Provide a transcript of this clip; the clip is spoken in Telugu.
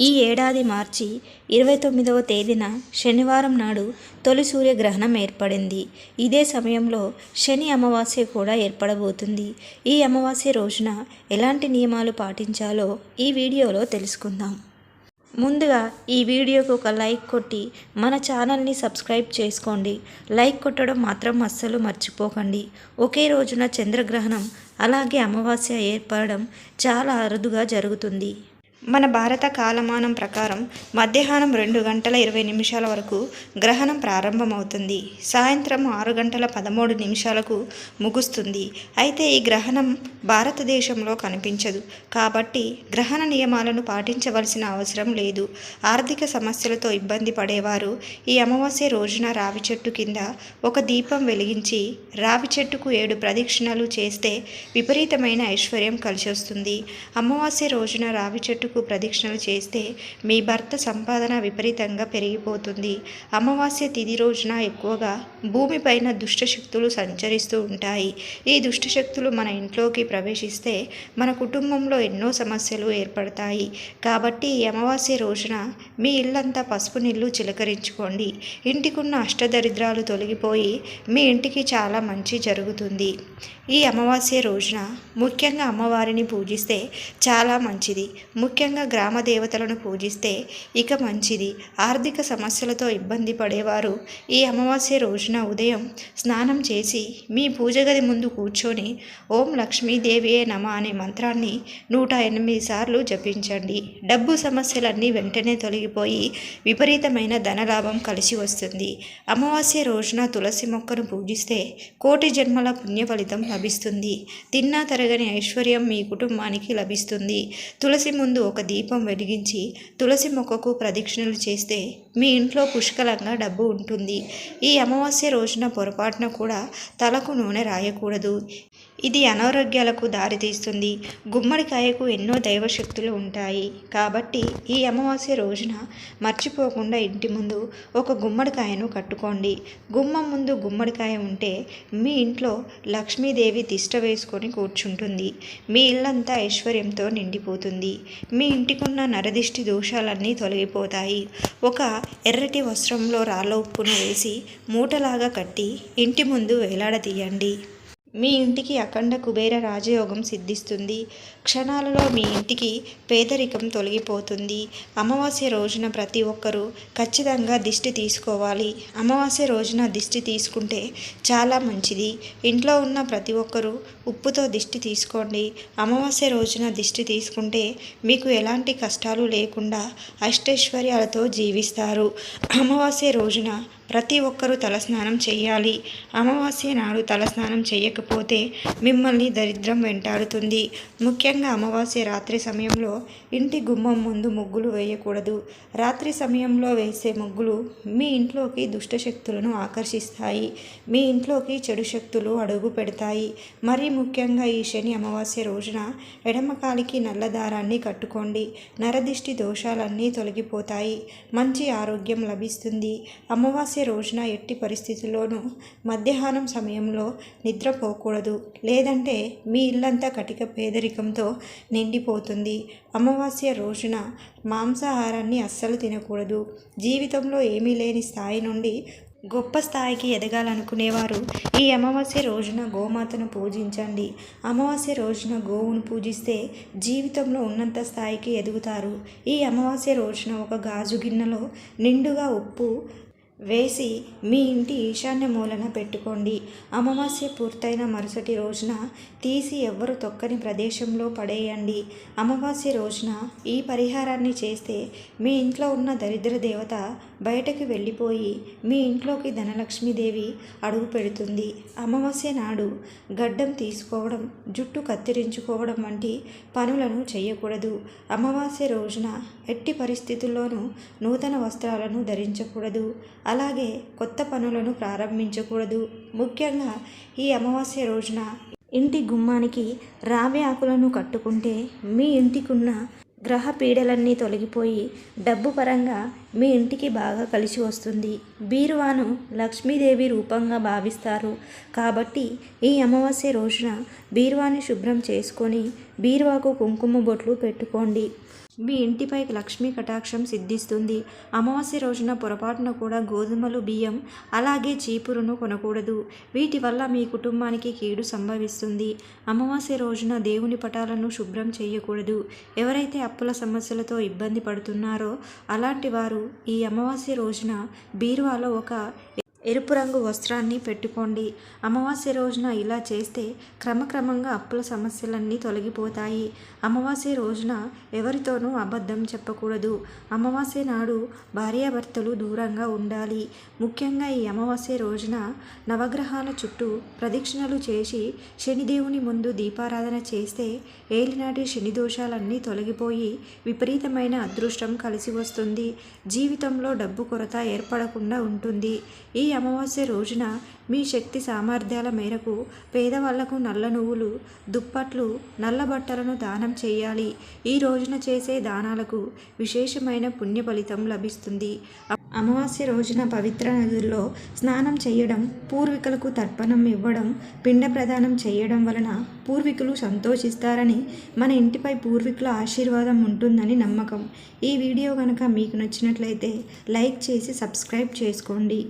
ఈ ఏడాది మార్చి ఇరవై తొమ్మిదవ తేదీన శనివారం నాడు తొలి సూర్యగ్రహణం ఏర్పడింది. ఇదే సమయంలో శని అమావాస్య కూడా ఏర్పడబోతుంది. ఈ అమావాస్య రోజున ఎలాంటి నియమాలు పాటించాలో ఈ వీడియోలో తెలుసుకుందాం. ముందుగా ఈ వీడియోకు ఒక లైక్ కొట్టి మన ఛానల్ని సబ్స్క్రైబ్ చేసుకోండి. లైక్ కొట్టడం మాత్రం అస్సలు మర్చిపోకండి. ఒకే రోజున చంద్రగ్రహణం అలాగే అమావాస్య ఏర్పడడం చాలా అరుదుగా జరుగుతుంది. మన భారత కాలమానం ప్రకారం మధ్యాహ్నం రెండు గంటల ఇరవై నిమిషాల వరకు గ్రహణం ప్రారంభమవుతుంది. సాయంత్రం ఆరు గంటల పదమూడు నిమిషాలకు ముగుస్తుంది. అయితే ఈ గ్రహణం భారతదేశంలో కనిపించదు. కాబట్టి గ్రహణ నియమాలను పాటించవలసిన అవసరం లేదు. ఆర్థిక సమస్యలతో ఇబ్బంది పడేవారు ఈ అమావాస్య రోజున రావి చెట్టు కింద ఒక దీపం వెలిగించి రావి చెట్టుకు ఏడు ప్రదక్షిణలు చేస్తే విపరీతమైన ఐశ్వర్యం కలిసి వస్తుంది అమావాస్య రోజున రావి చెట్టుకు ప్రదక్షిణలు చేస్తే మీ భర్త సంపాదన విపరీతంగా పెరిగిపోతుంది. అమావాస్య తిథి రోజున ఎక్కువగా భూమిపైన దుష్టశక్తులు సంచరిస్తూ ఉంటాయి. ఈ దుష్టశక్తులు మన ఇంట్లోకి ప్రవేశిస్తే మన కుటుంబంలో ఎన్నో సమస్యలు ఏర్పడతాయి. కాబట్టి ఈ అమావాస్య రోజున మీ ఇల్లంతా పసుపు నీళ్ళు చిలకరించుకోండి. ఇంటికున్న అష్టదరిద్రాలు తొలగిపోయి మీ ఇంటికి చాలా మంచి జరుగుతుంది. ఈ అమావాస్య రోజున ముఖ్యంగా అమ్మవారిని పూజిస్తే చాలా మంచిది. ముఖ్య ముఖ్యంగా గ్రామ దేవతలను పూజిస్తే ఇక మంచిది. ఆర్థిక సమస్యలతో ఇబ్బంది పడేవారు ఈ అమావాస్య రోజున ఉదయం స్నానం చేసి మీ పూజ గది ముందు కూర్చొని ఓం లక్ష్మీదేవియే నమ అనే మంత్రాన్ని నూట ఎనిమిది సార్లు జపించండి. డబ్బు సమస్యలన్నీ వెంటనే తొలగిపోయి విపరీతమైన ధనలాభం కలిసి వస్తుంది. అమావాస్య రోజున తులసి మొక్కను పూజిస్తే కోటి జన్మల పుణ్య ఫలితం లభిస్తుంది. తిన్నా తరగని ఐశ్వర్యం మీ కుటుంబానికి లభిస్తుంది. తులసి ముందు ఒక దీపం వెలిగించి తులసి మొక్కకు ప్రదక్షిణలు చేస్తే మీ ఇంట్లో పుష్కలంగా డబ్బు ఉంటుంది. ఈ అమావాస్య రోజున పొరపాటున కూడా తలకు నూనె రాయకూడదు. ఇది అనారోగ్యాలకు దారితీస్తుంది. గుమ్మడికాయకు ఎన్నో దైవశక్తులు ఉంటాయి. కాబట్టి ఈ అమావాస్య రోజున మర్చిపోకుండా ఇంటి ముందు ఒక గుమ్మడికాయను కట్టుకోండి. గుమ్మం ముందు గుమ్మడికాయ ఉంటే మీ ఇంట్లో లక్ష్మీదేవి తిష్ట వేసుకొని కూర్చుంటుంది. మీ ఇల్లంతా ఐశ్వర్యంతో నిండిపోతుంది. మీ ఇంటికున్న నరదిష్టి దోషాలన్నీ తొలగిపోతాయి. ఒక ఎర్రటి వస్త్రంలో రాళ్ళ ఉప్పును వేసి మూటలాగా కట్టి ఇంటి ముందు వేలాడదీయండి మీ ఇంటికి అఖండ కుబేర రాజయోగం సిద్ధిస్తుంది. క్షణాలలో మీ ఇంటికి పేదరికం తొలగిపోతుంది. అమావాస్య రోజున ప్రతి ఒక్కరూ ఖచ్చితంగా దిష్టి తీసుకోవాలి. అమావాస్య రోజున దిష్టి తీసుకుంటే చాలా మంచిది. ఇంట్లో ఉన్న ప్రతి ఒక్కరూ ఉప్పుతో దిష్టి తీసుకోండి. అమావాస్య రోజున దిష్టి తీసుకుంటే మీకు ఎలాంటి కష్టాలు లేకుండా అష్టైశ్వర్యాలతో జీవిస్తారు. అమావాస్య రోజున ప్రతి ఒక్కరూ తలస్నానం చేయాలి. అమావాస్య నాడు తలస్నానం చేయక చేయకపోతే మిమ్మల్ని దరిద్రం వెంటాడుతుంది. ముఖ్యంగా అమావాస్య రాత్రి సమయంలో ఇంటి గుమ్మం ముందు ముగ్గులు వేయకూడదు. రాత్రి సమయంలో వేసే ముగ్గులు మీ ఇంట్లోకి దుష్టశక్తులను ఆకర్షిస్తాయి. మీ ఇంట్లోకి చెడు శక్తులు అడుగు పెడతాయి. మరీ ముఖ్యంగా ఈ శని అమావాస్య రోజున ఎడమకాలికి నల్ల దారాన్ని కట్టుకోండి. నరదిష్టి దోషాలన్నీ తొలగిపోతాయి. మంచి ఆరోగ్యం లభిస్తుంది. అమావాస్య రోజున ఎట్టి పరిస్థితుల్లోనూ మధ్యాహ్నం సమయంలో నిద్రపో నిద్రపోకూడదు లేదంటే మీ ఇల్లంతా కటిక పేదరికంతో నిండిపోతుంది. అమావాస్య రోజున మాంసాహారాన్ని అస్సలు తినకూడదు. జీవితంలో ఏమీ లేని స్థాయి నుండి గొప్ప స్థాయికి ఎదగాలనుకునేవారు ఈ అమావాస్య రోజున గోమాతను పూజించండి. అమావాస్య రోజున గోవును పూజిస్తే జీవితంలో ఉన్నంత స్థాయికి ఎదుగుతారు. ఈ అమావాస్య రోజున ఒక గాజు గిన్నెలో నిండుగా ఉప్పు వేసి మీ ఇంటి ఈశాన్య మూలన పెట్టుకోండి. అమావాస్య పూర్తయిన మరుసటి రోజున తీసి ఎవ్వరు తొక్కని ప్రదేశంలో పడేయండి. అమావాస్య రోజున ఈ పరిహారాన్ని చేస్తే మీ ఇంట్లో ఉన్న దరిద్ర దేవత బయటకు వెళ్ళిపోయి మీ ఇంట్లోకి ధనలక్ష్మీదేవి అడుగు పెడుతుంది. అమావాస్య నాడు గడ్డం తీసుకోవడం జుట్టు కత్తిరించుకోవడం వంటి పనులను చేయకూడదు. అమావాస్య రోజున ఎట్టి పరిస్థితుల్లోనూ నూతన వస్త్రాలను ధరించకూడదు. అలాగే కొత్త పనులను ప్రారంభించకూడదు. ముఖ్యంగా ఈ అమావాస్య రోజున ఇంటి గుమ్మానికి రావి ఆకులను కట్టుకుంటే మీ ఇంటికున్న గ్రహ పీడలన్నీ తొలగిపోయి డబ్బు పరంగా మీ ఇంటికి బాగా కలిసి వస్తుంది. బీరువాను లక్ష్మీదేవి రూపంగా భావిస్తారు. కాబట్టి ఈ అమావాస్య రోజున బీరువాని శుభ్రం చేసుకొని బీరువాకు కుంకుమ బొట్లు పెట్టుకోండి. మీ ఇంటిపై లక్ష్మీ కటాక్షం సిద్ధిస్తుంది. అమావాస్య రోజున పొరపాటున కూడా గోధుమలు బియ్యం అలాగే చీపురును కొనకూడదు. వీటి వల్ల మీ కుటుంబానికి కీడు సంభవిస్తుంది. అమావాస్య రోజున దేవుని పటాలను శుభ్రం చేయకూడదు. ఎవరైతే అప్పుల సమస్యలతో ఇబ్బంది పడుతున్నారో అలాంటి వారు ఈ అమావాస్య రోజున బీరువాలో ఒక ఎరుపు రంగు వస్త్రాన్ని పెట్టుకోండి. అమావాస్య రోజున ఇలా చేస్తే క్రమక్రమంగా అప్పుల సమస్యలన్నీ తొలగిపోతాయి. అమావాస్య రోజున ఎవరితోనూ అబద్ధం చెప్పకూడదు. అమావాస్య నాడు భార్యాభర్తలు దూరంగా ఉండాలి. ముఖ్యంగా ఈ అమావాస్య రోజున నవగ్రహాల చుట్టూ ప్రదక్షిణలు చేసి శనిదేవుని ముందు దీపారాధన చేస్తే ఏలినాటి శని దోషాలన్నీ తొలగిపోయి విపరీతమైన అదృష్టం కలిసి వస్తుంది. జీవితంలో డబ్బు కొరత ఏర్పడకుండా ఉంటుంది. ఈ అమావాస్య రోజున మీ శక్తి సామర్థ్యాల మేరకు పేదవాళ్ళకు నల్ల నువ్వులు దుప్పట్లు నల్ల బట్టలను దానం చేయాలి. ఈ రోజున చేసే దానాలకు విశేషమైన పుణ్య ఫలితం లభిస్తుంది. అమావాస్య రోజున పవిత్ర నదుల్లో స్నానం చేయడం పూర్వీకులకు తర్పణం ఇవ్వడం పిండ ప్రదానం చేయడం వలన పూర్వీకులు సంతోషిస్తారని మన ఇంటిపై పూర్వీకుల ఆశీర్వాదం ఉంటుందని నమ్మకం. ఈ వీడియో కనుక మీకు నచ్చినట్లయితే లైక్ చేసి సబ్స్క్రైబ్ చేసుకోండి.